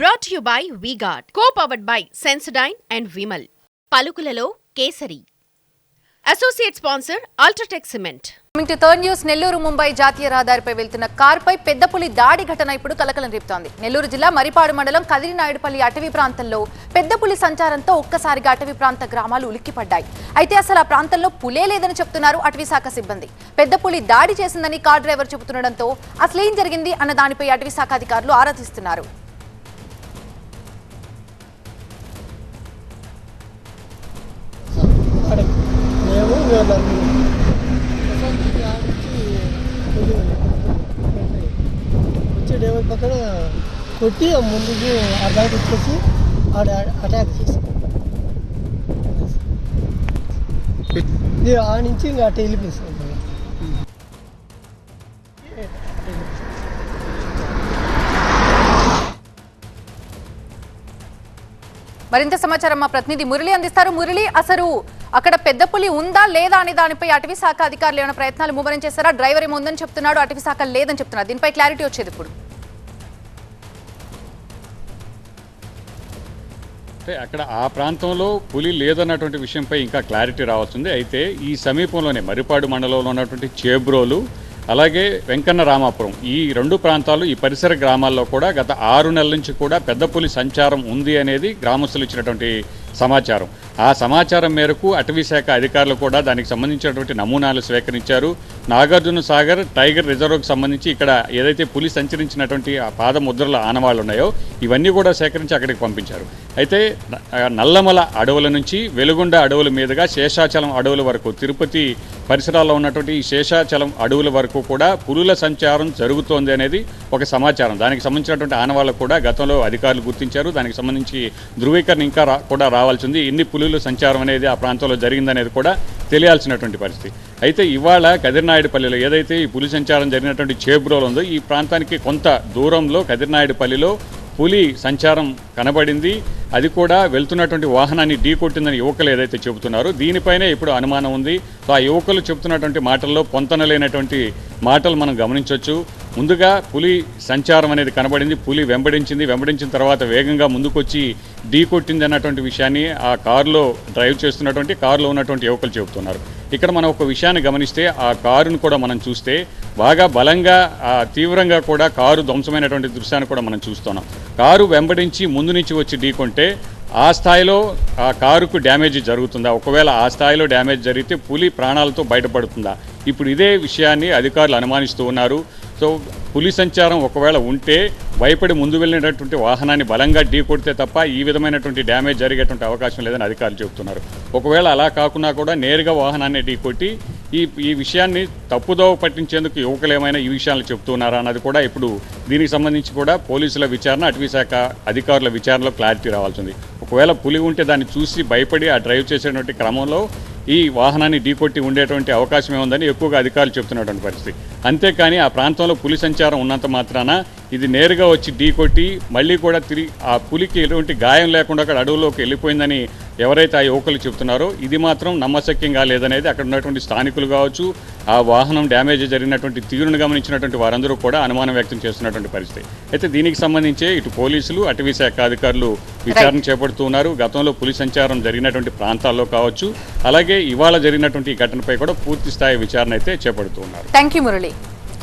Brought you by V Guard co powered by Sensodyne and Vimal పలుకులలో Kesari. Associate sponsor UltraTech cement to third news Nellore Mumbai జాతీయ రహదారిపై వెళ్తున్న కారుపై పెద్దపులి దాడి ఘటన ఇప్పుడు కలకలం రేపుతోంది. నెల్లూరు జిల్లా మరిపాడు మండలం కదిరినాయుడుపల్లి అటవీ ప్రాంతంలో పెద్దపులి సంచారంతో ఒక్కసారిగా అటవీ ప్రాంత గ్రామాలు ఉలిక్కిపడ్డాయి. అయితే అసలు ఆ ప్రాంతంలో పులే లేదని చెప్తున్నారు అటవీ శాఖ సిబ్బంది. పెద్దపులి దాడి చేసిందని కార్ డ్రైవర్ చెబుతుండడంతో అసలేం జరిగింది అన్న దానిపై అటవీ శాఖ అధికారులు ఆరా తీస్తున్నారు. వచ్చి డేవల్ పక్కన కొట్టి ముందుకు ఆ బయట వచ్చేసి ఆడ అటాక్ చేసి ఆ నుంచి ఇంకా అటు వెళ్ళిపోయింది మరింత సమాచారం మా ప్రతినిధి మురళి అందిస్తారు. మురళి అసలు అక్కడ పెద్ద పులి ఉందా లేదా అనే దానిపై అటవీ శాఖ అధికారులు ఏమైనా ప్రయత్నాలు ముమ్మరం చేస్తారా డ్రైవర్ ఏముందని చెప్తున్నాడు అటవీ శాఖ లేదని చెప్తున్నారు. దీనిపై క్లారిటీ వచ్చేది ఇప్పుడు. అంటే అక్కడ ఆ ప్రాంతంలో పులి లేదన్నటువంటి విషయంపై ఇంకా క్లారిటీ రావాల్సింది. అయితే ఈ సమీపంలోనే మరిపాడు మండలంలో ఉన్నటువంటి చేబ్రోలు అలాగే వెంకన్న రామాపురం ఈ రెండు ప్రాంతాలు ఈ పరిసర గ్రామాల్లో కూడా గత ఆరు నెలల నుంచి కూడా పెద్ద పులి సంచారం ఉంది అనేది గ్రామస్తులు ఇచ్చినటువంటి సమాచారం. ఆ సమాచారం మేరకు అటవీ శాఖ అధికారులు కూడా దానికి సంబంధించినటువంటి నమూనాలు స్వీకరించారు. నాగార్జున సాగర్ టైగర్ రిజర్వ్కి సంబంధించి ఇక్కడ ఏదైతే పులి సంచరించినటువంటి ఆ పాద ముద్రల ఆనవాళ్ళు ఉన్నాయో ఇవన్నీ కూడా సేకరించి అక్కడికి పంపించారు. అయితే నల్లమల అడవుల నుంచి వెలుగొండ అడవుల మీదుగా శేషాచలం అడవుల వరకు తిరుపతి పరిసరాల్లో ఉన్నటువంటి ఈ శేషాచలం అడవుల వరకు కూడా పులుల సంచారం జరుగుతోంది అనేది ఒక సమాచారం. దానికి సంబంధించినటువంటి ఆనవాళ్ళు కూడా గతంలో అధికారులు గుర్తించారు. దానికి సంబంధించి ధృవీకరణ ఇంకా రా- కూడా రావాల్సింది ఎన్ని పులుల సంచారం అనేది ఆ ప్రాంతంలో జరిగిందనేది కూడా తెలియాల్సినటువంటి పరిస్థితి. అయితే ఇవాళ కదిరినాయుడుపల్లిలో ఏదైతే ఈ పులి సంచారం జరిగినటువంటి చేబ్రోలు ఉందో ఈ ప్రాంతానికి కొంత దూరంలో కదిరినాయుడుపల్లిలో పులి సంచారం కనబడింది. అది కూడా వెళ్తున్నటువంటి వాహనాన్ని ఢీకొట్టిందని యువకులు ఏదైతే చెబుతున్నారో దీనిపైనే ఇప్పుడు అనుమానం ఉంది. సో ఆ యువకులు చెబుతున్నటువంటి మాటల్లో పొంతనలేనటువంటి మాటలు మనం గమనించవచ్చు ముందుగా పులి సంచారం అనేది కనబడింది పులి వెంబడించింది. వెంబడించిన తర్వాత వేగంగా ముందుకొచ్చి ఢీకొట్టింది అన్నటువంటి విషయాన్ని ఆ కారులో డ్రైవ్ చేస్తున్నటువంటి కారులో ఉన్నటువంటి యువకులు చెబుతున్నారు. ఇక్కడ మనం ఒక విషయాన్ని గమనిస్తే ఆ కారును కూడా మనం చూస్తే బాగా బలంగా ఆ తీవ్రంగా కూడా కారు ధ్వంసమైనటువంటి దృశ్యాన్ని కూడా మనం చూస్తున్నాం. కారు వెంబడించి ముందు నుంచి వచ్చి ఢీకొంటే ఆ స్థాయిలో ఆ కారుకు డ్యామేజ్ జరుగుతుందా? ఒకవేళ ఆ స్థాయిలో డ్యామేజ్ జరిగితే పులి ప్రాణాలతో బయటపడుతుందా? ఇప్పుడు ఇదే విషయాన్ని అధికారులు అనుమానిస్తూ ఉన్నారు. సో పులి సంచారం ఒకవేళ ఉంటే భయపడి ముందు వెళ్ళినటువంటి వాహనాన్ని బలంగా ఢీ కొడితే తప్ప ఈ విధమైనటువంటి డ్యామేజ్ జరిగేటువంటి అవకాశం లేదని అధికారులు చెబుతున్నారు. ఒకవేళ అలా కాకుండా కూడా నేరుగా వాహనాన్ని ఢీ కొట్టి ఈ ఈ విషయాన్ని తప్పుదోవ పట్టించేందుకు యువకులు ఏమైనా ఈ విషయాలు చెప్తున్నారా అన్నది కూడా ఇప్పుడు దీనికి సంబంధించి కూడా పోలీసుల విచారణ అటవీ శాఖ అధికారుల విచారణలో క్లారిటీ రావాల్సింది. ఒకవేళ పులి ఉంటే దాన్ని చూసి భయపడి ఆ డ్రైవ్ చేసేటువంటి క్రమంలో ఈ వాహనాన్ని ఢీకొట్టి ఉండేటువంటి అవకాశమే ఉందని ఎక్కువగా అధికారులు చెప్తున్నటువంటి పరిస్థితి. అంతేకాని ఆ ప్రాంతంలో పులి సంచారం ఉన్నంత మాత్రాన ఇది నేరుగా వచ్చి ఢీకొట్టి మళ్ళీ కూడా తిరిగి ఆ పులికి ఎటువంటి గాయం లేకుండా అక్కడ అడవులోకి వెళ్ళిపోయిందని ఎవరైతే ఆ యువకులు చెప్తున్నారో ఇది మాత్రం నమ్మశక్యంగా లేదనేది అక్కడ ఉన్నటువంటి స్థానికులు కావచ్చు ఆ వాహనం డ్యామేజ్ జరిగినటువంటి తీరును గమనించినటువంటి వారందరూ కూడా అనుమానం వ్యక్తం చేస్తున్నటువంటి పరిస్థితి. అయితే దీనికి సంబంధించే ఇటు పోలీసులు అటవీ శాఖ అధికారులు విచారణ చేపడుతూ ఉన్నారు గతంలో పులి సంచారం జరిగినటువంటి ప్రాంతాల్లో కావచ్చు అలాగే ఇవాళ జరిగినటువంటి ఈ ఘటనపై కూడా పూర్తి స్థాయి విచారణ అయితే చేపడుతూ ఉన్నారు thank you Murali.